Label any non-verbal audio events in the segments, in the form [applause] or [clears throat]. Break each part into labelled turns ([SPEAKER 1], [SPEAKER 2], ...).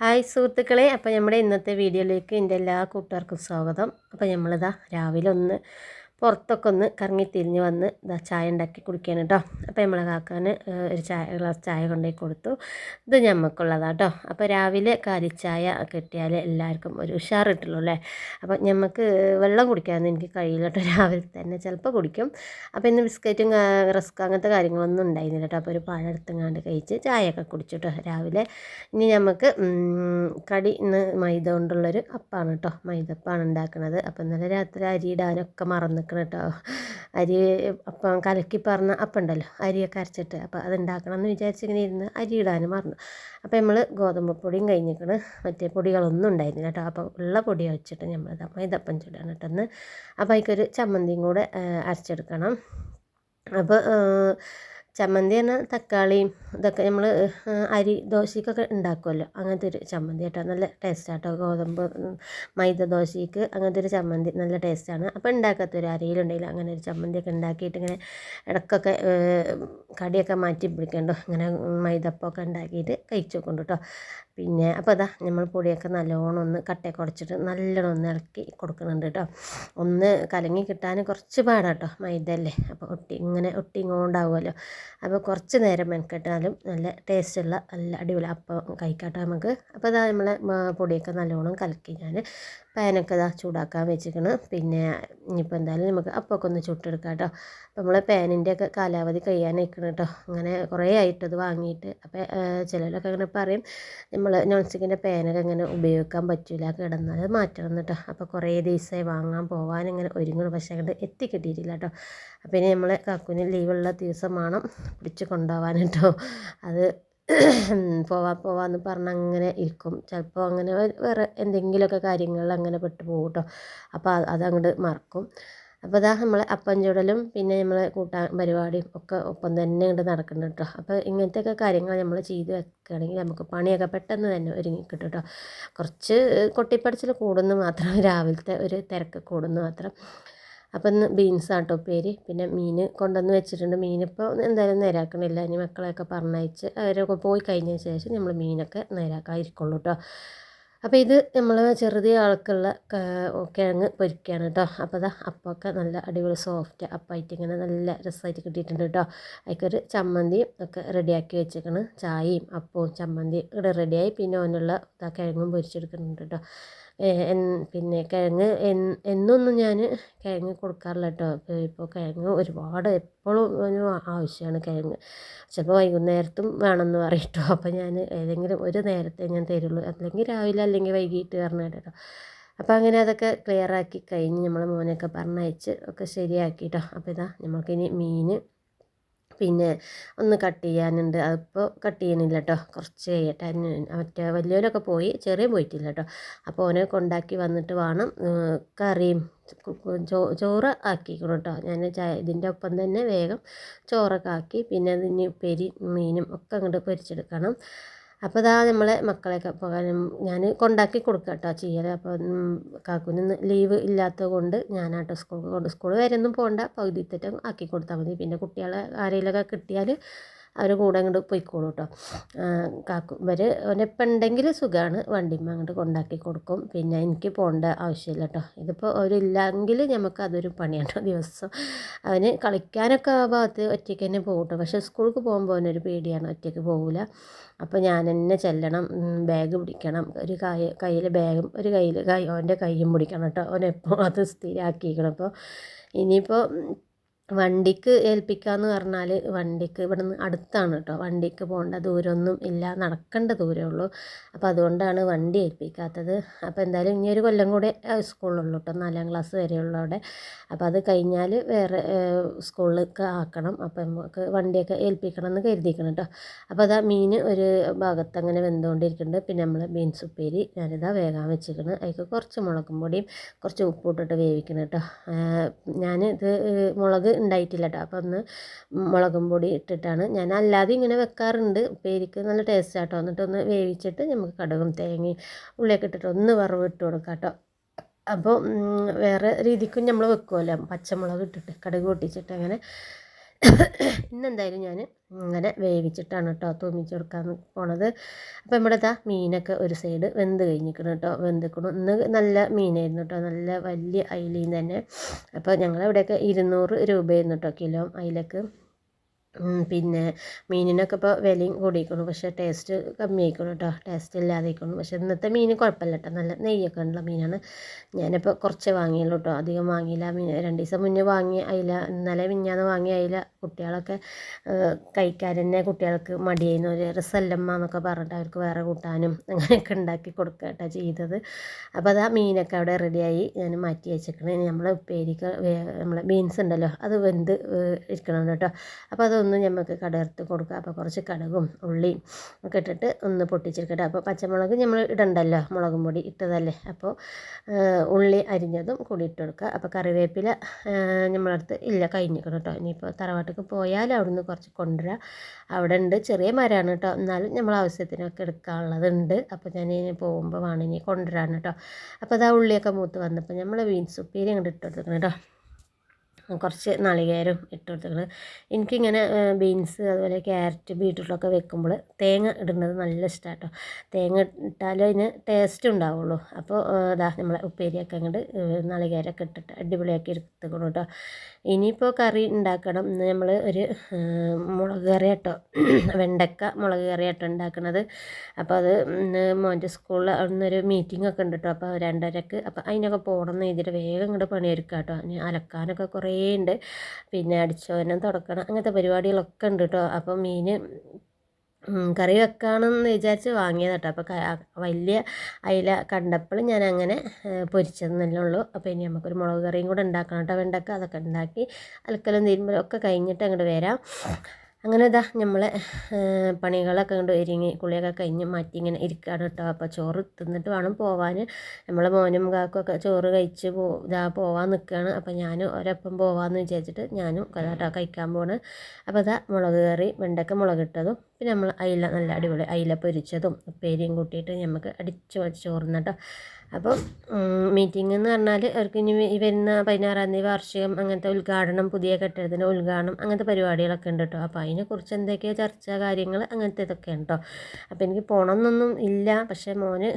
[SPEAKER 1] Hi സുഹൃത്തുക്കളെ അപ്പോൾ നമ്മുടെ ഇന്നത്തെ വീഡിയോയിലേക്ക് എന്റെ എല്ലാ കൂട്ടുകാർക്കും സ്വാഗതം. അപ്പോൾ നമ്മളിതാ രാവിലെ ഒന്ന് പുറത്തൊക്കെ ഒന്ന് കറങ്ങി തിരിഞ്ഞ് വന്ന് ഇതാ ചായ ഉണ്ടാക്കി കുടിക്കാൻ കേട്ടോ അപ്പോൾ നമ്മളെ കാക്കാൻ ഒരു ചായ ഗ്ലാസ് ചായ കൊണ്ടുപോയി കൊടുത്തു. ഇത് ഞമ്മക്കുള്ളതാണ് കേട്ടോ അപ്പോൾ രാവിലെ കാലിച്ചായ കിട്ടിയാൽ എല്ലാവർക്കും ഒരു ഉഷാർ കിട്ടുള്ളൂ അല്ലേ? അപ്പോൾ ഞമ്മക്ക് വെള്ളം കുടിക്കാനൊന്നും എനിക്ക് കഴിയില്ല കേട്ടോ രാവിലെ തന്നെ. ചിലപ്പോൾ കുടിക്കും. അപ്പോൾ ഇന്ന് ബിസ്ക്കറ്റും റസ്ക് അങ്ങനത്തെ കാര്യങ്ങളൊന്നും ഉണ്ടായിരുന്നില്ല കേട്ടോ അപ്പോൾ ഒരു പഴം എടുത്തങ്ങാണ്ട് കഴിച്ച് ചായയൊക്കെ കുടിച്ചു കേട്ടോ രാവിലെ. ഇനി നമുക്ക് കടി ഇന്ന് മൈദ കൊണ്ടുള്ളൊരു അപ്പാണ് കേട്ടോ മൈദപ്പാണ് ഉണ്ടാക്കുന്നത് അപ്പോൾ ഇന്നലെ രാത്രി അരി ഇടാനൊക്കെ മറന്നു നിൽക്കണം കേട്ടോ അരി അപ്പം കലക്കി പറഞ്ഞ അപ്പം ഉണ്ടല്ലോ അരിയൊക്കെ അരച്ചിട്ട് അപ്പോൾ അത് ഉണ്ടാക്കണം എന്ന് വിചാരിച്ചിങ്ങനെ ഇരുന്ന് അരി ഇടാനും മറന്നു. അപ്പോൾ നമ്മൾ ഗോതമ്പ് പൊടിയും കഴിഞ്ഞിരിക്കണ് മറ്റേ പൊടികളൊന്നും ഉണ്ടായിരുന്നില്ല കേട്ടോ. അപ്പോൾ ഉള്ള പൊടി വെച്ചിട്ട് നമ്മൾ മൈദപ്പം ചുടാണ് കേട്ടോ അപ്പോൾ അതിക്കൊരു ചമ്മന്തിയും കൂടെ അരച്ചെടുക്കണം. അപ്പോൾ ചമ്മന്തി പറഞ്ഞാൽ തക്കാളിയും ഇതൊക്കെ നമ്മൾ അരി ദോശക്കൊക്കെ ഉണ്ടാക്കുമല്ലോ അങ്ങനത്തെ ഒരു ചമ്മന്തി കേട്ടോ. നല്ല ടേസ്റ്റാട്ടോ ഗോതമ്പ് മൈദ ദോശയ്ക്ക് അങ്ങനത്തെ ഒരു ചമ്മന്തി നല്ല ടേസ്റ്റാണ് അപ്പോൾ ഉണ്ടാക്കാത്തൊരു അരിയിലുണ്ടെങ്കിൽ അങ്ങനെ ഒരു ചമ്മന്തിയൊക്കെ ഉണ്ടാക്കിയിട്ട് ഇങ്ങനെ ഇടയ്ക്കൊക്കെ കടിയൊക്കെ മാറ്റി പിടിക്കണ്ടോ? ഇങ്ങനെ മൈദപ്പൊക്കെ ഉണ്ടാക്കിയിട്ട് കഴിച്ചു നോക്കുന്നുണ്ട് കേട്ടോ പിന്നെ അപ്പോൾ അതാ നമ്മൾ പൊടിയൊക്കെ നല്ലോണം ഒന്ന് കട്ടയെ കുറച്ചിട്ട് നല്ലോണം ഒന്ന് ഇളക്കി കൊടുക്കുന്നുണ്ട് കേട്ടോ ഒന്ന് കലങ്ങി കിട്ടാൻ കുറച്ച് പാടാട്ടോ മൈദ അല്ലേ? അപ്പോൾ ഒട്ടി ഇങ്ങനെ ഒട്ടി ഇങ്ങോണ്ടാവുമല്ലോ അപ്പോൾ കുറച്ച് നേരം മെനക്കെട്ടാലും നല്ല ടേസ്റ്റുള്ള നല്ല അടിപൊളി അപ്പം കഴിക്കാട്ടോ നമുക്ക്. അപ്പോൾ അതാ നമ്മളെ പൊടിയൊക്കെ നല്ലോണം കലക്കി ഞാൻ പാനൊക്കെ ഇതാ ചൂടാക്കാൻ വെച്ചിരിക്കണം. പിന്നെ ഇനിയിപ്പോൾ എന്തായാലും നമുക്ക് അപ്പമൊക്കെ ഒന്ന് ചുട്ടെടുക്കാം കേട്ടോ അപ്പോൾ നമ്മളെ പാനിന്റെ ഒക്കെ കാലാവധി കഴിയാനായിക്കണം കേട്ടോ അങ്ങനെ കുറേ ആയിട്ടത് വാങ്ങിയിട്ട് അപ്പോൾ ചിലരൊക്കെ അങ്ങനെ പറയും നമ്മൾ നോൺ സ്റ്റിക്കിന്റെ പാനൊക്കെ അങ്ങനെ ഉപയോഗിക്കാൻ പറ്റില്ല കിടന്നാൽ മാറ്റണം കേട്ടോ അപ്പോൾ കുറേ ദിവസമായി വാങ്ങാൻ പോകാൻ ഇങ്ങനെ ഒരുങ്ങണം. പക്ഷേ അങ്ങോട്ട് എത്തിക്കിട്ടിയിട്ടില്ല കേട്ടോ അപ്പോൾ ഇനി നമ്മൾ കാക്കുവിന് ലീവുള്ള ദിവസം വേണം പിടിച്ച് കൊണ്ടുപോകാൻ കേട്ടോ അത് [clears throat] പോവാ പോവാന്ന് പറഞ്ഞ് അങ്ങനെ ഇരിക്കും. ചിലപ്പോൾ അങ്ങനെ വേറെ എന്തെങ്കിലുമൊക്കെ കാര്യങ്ങൾ അങ്ങനെ പെട്ട് പോകും കേട്ടോ. അപ്പോൾ അതങ്ങോട്ട് മറക്കും. അപ്പോൾ അതാ നമ്മളെ അപ്പം ചുടലും പിന്നെ നമ്മളെ കൂട്ടാൻ പരിപാടിയും ഒക്കെ ഒപ്പം തന്നെ ഇങ്ങോട്ട് നടക്കുന്നുണ്ട് കേട്ടോ. അപ്പോൾ ഇങ്ങനത്തെയൊക്കെ കാര്യങ്ങൾ നമ്മൾ ചെയ്ത് വെക്കുകയാണെങ്കിൽ നമുക്ക് പണിയൊക്കെ പെട്ടെന്ന് തന്നെ ഒരുങ്ങി കിട്ടും കേട്ടോ. കുറച്ച് കൊട്ടിപ്പടച്ചിൽ കൂടുന്നു മാത്രം. [laughs] രാവിലത്തെ ഒരു തിരക്ക് കൂടുന്നു മാത്രം. അപ്പം ഇന്ന് ബീൻസ് ആട്ടോ പേര് പിന്നെ മീൻ കൊണ്ടുവന്ന് വെച്ചിട്ടുണ്ട്. മീനിപ്പോൾ എന്തായാലും നേരാക്കണില്ല ഇനി മക്കളെയൊക്കെ പറഞ്ഞയച്ച് അവരൊക്കെ പോയി കഴിഞ്ഞ ശേഷം നമ്മൾ മീനൊക്കെ നേരാക്കാതിരിക്കുള്ളൂ കേട്ടോ അപ്പോൾ ഇത് നമ്മൾ ചെറുതിയ ആൾക്കുള്ള കിഴങ്ങ് പൊരിക്കുകയാണ് കേട്ടോ അപ്പോൾ അതാ അപ്പമൊക്കെ നല്ല അടിപൊളി സോഫ്റ്റ് അപ്പമായിട്ട് ഇങ്ങനെ നല്ല രസമായിട്ട് കിട്ടിയിട്ടുണ്ട് കേട്ടോ അതിക്കൊരു ചമ്മന്തിയും ഒക്കെ റെഡിയാക്കി വെച്ചേക്കണ്. ചായയും അപ്പവും ചമ്മന്തിയും ഇവിടെ റെഡിയായി പിന്നെ ഓനുള്ള കിഴങ്ങും പൊരിച്ചെടുക്കുന്നുണ്ട് കേട്ടോ പിന്നെ കിഴങ്ങ് എന്നൊന്നും ഞാൻ കിഴങ്ങ് കൊടുക്കാറില്ല കേട്ടോ ഇപ്പോൾ കിഴങ്ങ് ഒരുപാട് എപ്പോഴും ആവശ്യമാണ് കിഴങ്ങ്. ചിലപ്പോൾ വൈകുന്നേരത്തും വേണമെന്ന് പറയും കേട്ടോ അപ്പോൾ ഞാൻ ഏതെങ്കിലും ഒരു നേരത്തെ ഞാൻ തരുള്ളൂ. അല്ലെങ്കിൽ രാവിലെ അല്ലെങ്കിൽ വൈകിട്ട് പറഞ്ഞിട്ട് കേട്ടോ അപ്പോൾ അങ്ങനെ അതൊക്കെ ക്ലിയർ ആക്കി കഴിഞ്ഞ് നമ്മൾ മോനെയൊക്കെ പറഞ്ഞയച്ച് ഒക്കെ ശരിയാക്കി അപ്പം ഇതാ നമുക്കിനി മീൻ പിന്നെ ഒന്ന് കട്ട് ചെയ്യാനുണ്ട്. അതിപ്പോൾ കട്ട് ചെയ്യണില്ല കേട്ടോ കുറച്ച് കഴിയട്ടെ. മറ്റേ വലിയവരൊക്കെ പോയി ചെറിയ പോയിട്ടില്ല കേട്ടോ അപ്പോൾ ഓനെ കൊണ്ടാക്കി വന്നിട്ട് വേണം കറിയും ചോറ് ആക്കിക്കണം കേട്ടോ ഞാൻ ഇതിന്റെ ഒപ്പം തന്നെ വേഗം ചോറൊക്കെ ആക്കി പിന്നെ അതിന് പെരി മീനും ഒക്കെ അങ്ങോട്ട് പൊരിച്ചെടുക്കണം. അപ്പോൾ ഇതാ നമ്മളെ മക്കളെയൊക്കെ പോകാനും ഞാൻ കൊണ്ടാക്കി കൊടുക്കുക കേട്ടോ ചെയ്യൽ അപ്പോൾ കാക്കുന് ലീവ് ഇല്ലാത്തത് കൊണ്ട് ഞാനാട്ടോ സ്കൂൾ കൊണ്ട് സ്കൂൾ വരെയൊന്നും പോകണ്ട തെറ്റം ആക്കി കൊടുത്താൽ മതി. പിന്നെ കുട്ടികളെ ആരെങ്കിലുമൊക്കെ കിട്ടിയാൽ അവർ കൂടെ അങ്ങോട്ട് പോയിക്കോളും കേട്ടോ കാക്കും ഇവർ അവനിപ്പം ഉണ്ടെങ്കിൽ സുഖമാണ് വണ്ടിമ്മ അങ്ങോട്ട് കൊണ്ടാക്കി കൊടുക്കും. പിന്നെ എനിക്ക് പോകേണ്ട ആവശ്യമില്ല കേട്ടോ ഇതിപ്പോൾ അവരില്ലെങ്കിൽ നമുക്ക് അതൊരു പണിയാണ് ദിവസം. അവന് കളിക്കാനൊക്കെ ആ ഭാഗത്ത് ഒറ്റയ്ക്ക് തന്നെ പോകും കേട്ടോ പക്ഷേ സ്കൂൾക്ക് പോകുമ്പോൾ അവനൊരു പേടിയാണ്. ഒറ്റയ്ക്ക് പോകില്ല അപ്പോൾ ഞാൻ തന്നെ ചെല്ലണം ബാഗ് പിടിക്കണം. ഒരു കൈ കയ്യിൽ ബാഗും ഒരു കയ്യിൽ കൈ അവന്റെ കൈയും പിടിക്കണം കേട്ടോ അവനെപ്പോൾ അത് സ്ഥിരമാക്കിയിരിക്കണം അപ്പോൾ ഇനിയിപ്പോൾ വണ്ടിക്ക് ഏൽപ്പിക്കാമെന്ന് പറഞ്ഞാൽ വണ്ടിക്ക് ഇവിടെ നിന്ന് അടുത്താണ് കേട്ടോ. വണ്ടിക്ക് പോകേണ്ട ദൂരമൊന്നും ഇല്ല. നടക്കേണ്ട ദൂരമേ ഉള്ളൂ. അപ്പോൾ അതുകൊണ്ടാണ് വണ്ടി ഏൽപ്പിക്കാത്തത്. അപ്പോൾ എന്തായാലും ഇനി ഒരു കൊല്ലം കൂടെ സ്കൂളിലുള്ളൂ കേട്ടോ. നാലാം ക്ലാസ് വരെയുള്ള അവിടെ. അപ്പോൾ അത് കഴിഞ്ഞാൽ വേറെ സ്കൂളിലേക്ക് ആക്കണം. അപ്പോൾ നമുക്ക് വണ്ടിയൊക്കെ ഏൽപ്പിക്കണം എന്ന് കരുതിക്കണം കേട്ടോ. അപ്പോൾ അതാ മീൻ ഒരു ഭാഗത്ത് അങ്ങനെ വെന്തുകൊണ്ടിരിക്കുന്നുണ്ട്. പിന്നെ നമ്മൾ ബീൻസ് ഉപ്പേരി ഞാനിതാ വേഗം വെച്ചിരിക്കുന്നത് അതിൽ കുറച്ച് മുളകും പൊടിയും കുറച്ച് ഉപ്പ് ഇട്ടിട്ട് വേവിക്കണം കേട്ടോ. ഞാൻ ഇത് മുളക് ഉണ്ടായിട്ടില്ല കേട്ടോ അപ്പോൾ ഒന്ന് മുളകും പൊടി ഇട്ടിട്ടാണ്. ഞാൻ അല്ലാതെ ഇങ്ങനെ വെക്കാറുണ്ട്. ഉപ്പേരിക്ക് നല്ല ടേസ്റ്റ് ആട്ടോ. എന്നിട്ടൊന്ന് വേവിച്ചിട്ട് നമുക്ക് കടുകും തേങ്ങയും ഉള്ളിയൊക്കെ ഇട്ടിട്ട് ഒന്ന് വറവ് ഇട്ട് കൊടുക്കാം കേട്ടോ അപ്പോൾ വേറെ രീതിക്കും നമ്മൾ വെക്കുമല്ലോ പച്ചമുളക് ഇട്ടിട്ട് കടുക് പൊട്ടിച്ചിട്ട് അങ്ങനെ ഇന്നെന്തായാലും ഞാൻ അങ്ങനെ വേവിച്ചിട്ടാണ് കേട്ടോ തൂമിച്ചെടുക്കാൻ പോണത്. അപ്പോൾ ഇവിടെ ഇതാ മീനൊക്കെ ഒരു സൈഡ് വെന്ത് കഴിഞ്ഞിരിക്കണം കേട്ടോ വെന്തിക്കണം. ഇന്ന് നല്ല മീനായിരുന്നു കേട്ടോ നല്ല വലിയ അയിലയും തന്നെ. അപ്പോൾ ഞങ്ങളിവിടെയൊക്കെ ഇരുന്നൂറ് രൂപയായിരുന്നു കേട്ടോ കിലോ അയിലക്ക്. പിന്നെ മീനിനൊക്കെ ഇപ്പോൾ വിലയും കൂടിയിരിക്കുന്നു പക്ഷേ ടേസ്റ്റ് കമ്മിയായിക്കണം കേട്ടോ ടേസ്റ്റ് ഇല്ലാതിരിക്കുന്നു പക്ഷേ ഇന്നത്തെ മീൻ കുഴപ്പമില്ല കേട്ടോ നല്ല നെയ്യൊക്കെ ഉള്ള മീനാണ്. ഞാനിപ്പോൾ കുറച്ച് വാങ്ങിയുള്ളൂ കേട്ടോ അധികം വാങ്ങിയില്ല. മീൻ രണ്ട് ദിവസം മുന്നേ വാങ്ങി അയില ഇന്നലെ മിഞ്ഞാന്ന് വാങ്ങി അയില കുട്ടികളൊക്കെ കഴിക്കാൻ തന്നെ കുട്ടികൾക്ക് മടിയായിരുന്നു. ഒരു റിസല്ലമ്മ എന്നൊക്കെ പറഞ്ഞിട്ട് അവർക്ക് വേറെ കൂട്ടാനും [laughs] അങ്ങനെയൊക്കെ ഉണ്ടാക്കി കൊടുക്കട്ടോ ചെയ്തത്. അപ്പോൾ അത് ആ മീനൊക്കെ അവിടെ റെഡിയായി. ഞാൻ മാറ്റി വെച്ചേക്കണേ. നമ്മൾ ഉപ്പേരിക്ക് നമ്മളെ ബീൻസ് ഉണ്ടല്ലോ അത് വെന്ത് ഇരിക്കണം കേട്ടോ അപ്പോൾ അതൊന്ന് നമുക്ക് കടർത്ത് കൊടുക്കുക അപ്പോൾ കുറച്ച് കടുകും ഉള്ളിയും ഒക്കെ ഇട്ടിട്ട് ഒന്ന് പൊട്ടിച്ചെടുക്കട്ടെ. അപ്പോൾ പച്ചമുളക് നമ്മൾ ഇടണ്ടല്ലോ? മുളകും പൊടി ഇട്ടതല്ലേ? അപ്പോൾ ഉള്ളി അരിഞ്ഞതും കൂടി ഇട്ട് കൊടുക്കുക അപ്പോൾ കറിവേപ്പില നമ്മളടുത്ത് ഇല്ല കഴിഞ്ഞിക്കണം കേട്ടോ ഇനിയിപ്പോൾ തറവാട്ടിൽ പോയാൽ അവിടുന്ന് കുറച്ച് കൊണ്ടുവരാം. അവിടെ ഉണ്ട് ചെറിയ മരമാണ് കേട്ടോ എന്നാലും നമ്മൾ ആവശ്യത്തിനൊക്കെ എടുക്കാനുള്ളതുണ്ട്. അപ്പോൾ ഞാൻ ഇനി പോകുമ്പോൾ വേണം ഇനി കൊണ്ടുവരാൻ കേട്ടോ അപ്പോൾ അതാ ഉള്ളിയൊക്കെ മൂത്ത് വന്നപ്പോൾ നമ്മൾ ബീൻസ് ഉപ്പേരി അങ്ങോട്ട് ഇട്ട് കൊടുക്കണം കേട്ടോ കുറച്ച് നാളികേരം ഇട്ട് കൊടുത്തിട്ടുണ്ട് എനിക്കിങ്ങനെ ബീൻസ് അതുപോലെ ക്യാരറ്റ് ബീട്രൂട്ടൊക്കെ വെക്കുമ്പോൾ തേങ്ങ ഇടുന്നത് നല്ല ഇഷ്ടമാണ് കേട്ടോ തേങ്ങ ഇട്ടാലേ അതിന് ടേസ്റ്റ് ഉണ്ടാവുള്ളൂ. അപ്പോൾ ഇതാ നമ്മളെ ഉപ്പേരിയൊക്കെ അങ്ങോട്ട് നാളികേരമൊക്കെ ഇട്ടിട്ട് അടിപൊളിയാക്കി എടുത്തുക്കണം കേട്ടോ ഇനിയിപ്പോൾ കറി ഉണ്ടാക്കണം. ഇന്ന് നമ്മൾ ഒരു മുളക് കറി കേട്ടോ വെണ്ടക്ക മുളക് കറി കേട്ടോ ഉണ്ടാക്കുന്നത് അപ്പോൾ അത് മോന്റെ സ്കൂളിൽ അവിടുന്ന് ഒരു മീറ്റിംഗ് ഒക്കെ ഉണ്ട് കേട്ടോ അപ്പോൾ രണ്ടരക്ക് അപ്പോൾ അതിനൊക്കെ പോകണം എന്ന് എഴുതിയിട്ട് വേഗം ഇങ്ങോട്ട് പണിയെടുക്കാം കേട്ടോ അലക്കാനൊക്കെ കുറേ ഉണ്ട് പിന്നെ അടിച്ചോനം തുടക്കണം. അങ്ങനത്തെ പരിപാടികളൊക്കെ ഉണ്ട് കേട്ടോ അപ്പം മീൻ കറി വെക്കാമെന്ന് വിചാരിച്ച് വാങ്ങിയത് കേട്ടോ അപ്പോൾ വലിയ അയില കണ്ടപ്പോൾ ഞാൻ അങ്ങനെ പൊരിച്ചതെന്നല്ലേ ഉള്ളൂ. അപ്പോൾ ഇനി നമുക്കൊരു മുളക് കറിയും കൂടെ ഉണ്ടാക്കണം കേട്ടോ വെണ്ടക്ക അതൊക്കെ ഉണ്ടാക്കി അലക്കലും തീരുമ്പോഴൊക്കെ ഒക്കെ കഴിഞ്ഞിട്ട് അങ്ങോട്ട് വരാം. അങ്ങനെ ഇതാ നമ്മളെ പണികളൊക്കെ കൊണ്ട് ഒരുങ്ങി കുളിയൊക്കെ കഴിഞ്ഞ് മാറ്റി ഇങ്ങനെ ഇരിക്കുകയാണ് കേട്ടോ. അപ്പോൾ ചോറ് തിന്നിട്ട് വേണം പോവാൻ നമ്മളെ മോനും കാക്കുമൊക്കെ ചോറ് കഴിച്ച് പോ ഇതാ പോവാൻ നിൽക്കുകയാണ് അപ്പോൾ ഞാനും ഒരപ്പം പോവാമെന്ന് വിചാരിച്ചിട്ട് ഞാനും കേട്ടോ കഴിക്കാൻ പോവാണ് അപ്പോൾ ഇതാ മുളക് കറി വെണ്ടക്ക മുളകിട്ടതും പിന്നെ നമ്മൾ അയില നല്ല അടിപൊളി അയില പൊരിച്ചതും ഉപ്പേരിയും കൂട്ടിയിട്ട് നമുക്ക് അടിച്ച് വെച്ച് ചോറുന്ന കേട്ടോ അപ്പം മീറ്റിംഗ് എന്ന് പറഞ്ഞാൽ അവർക്ക് ഇനി ഈ വരുന്ന പതിനാറാം തീയതി വാർഷികം അങ്ങനത്തെ ഉദ്ഘാടനം പുതിയ കെട്ടിടത്തിന്റെ ഉദ്ഘാടനം അങ്ങനത്തെ പരിപാടികളൊക്കെ ഉണ്ട് കേട്ടോ അപ്പോൾ അതിനെക്കുറിച്ച് എന്തൊക്കെയോ ചർച്ച കാര്യങ്ങൾ അങ്ങനത്തെ ഇതൊക്കെ ഉണ്ട് അപ്പോൾ എനിക്ക് പോകണമെന്നൊന്നും ഇല്ല. പക്ഷേ മോന്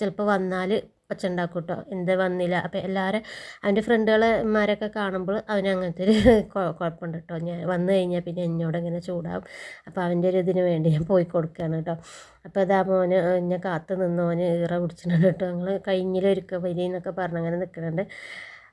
[SPEAKER 1] ചിലപ്പോൾ വന്നാൽ ഒച്ച ഉണ്ടാക്കും കേട്ടോ എന്ത് വന്നില്ല. അപ്പോൾ എല്ലാവരും അവന്റെ ഫ്രണ്ടുകളെമാരൊക്കെ കാണുമ്പോൾ അവന് അങ്ങനത്തെ ഒരു [laughs] കുഴപ്പമുണ്ട് കേട്ടോ ഞാൻ വന്നു കഴിഞ്ഞാൽ പിന്നെ എന്നോട് ഇങ്ങനെ ചൂടാവും. അപ്പോൾ അവന്റെ ഒരു ഇതിന് വേണ്ടി ഞാൻ പോയി കൊടുക്കുകയാണ് കേട്ടോ അപ്പോൾ അതാ മോന് എന്നെ കാത്തു നിന്നോന് ഈറ പിടിച്ചിട്ടുണ്ട് കേട്ടോ ഞങ്ങൾ കഴിഞ്ഞിലൊരുക്ക എന്നൊക്കെ പറഞ്ഞങ്ങനെ നിൽക്കുന്നുണ്ട്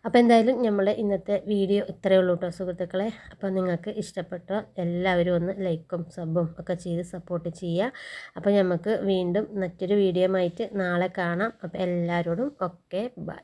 [SPEAKER 1] അപ്പോൾ എന്തായാലും നമ്മളെ ഇന്നത്തെ വീഡിയോ ഇത്രയേ ഉള്ളൂ കേട്ടോ സുഹൃത്തുക്കളെ. അപ്പോൾ നിങ്ങൾക്ക് ഇഷ്ടപ്പെട്ട എല്ലാവരും ഒന്ന് ലൈക്കും സബും ഒക്കെ ചെയ്ത് സപ്പോർട്ട് ചെയ്യുക അപ്പോൾ നമുക്ക് വീണ്ടും മറ്റൊരു വീഡിയോ ആയിട്ട് നാളെ കാണാം. അപ്പോൾ എല്ലാവരോടും ഓക്കെ ബൈ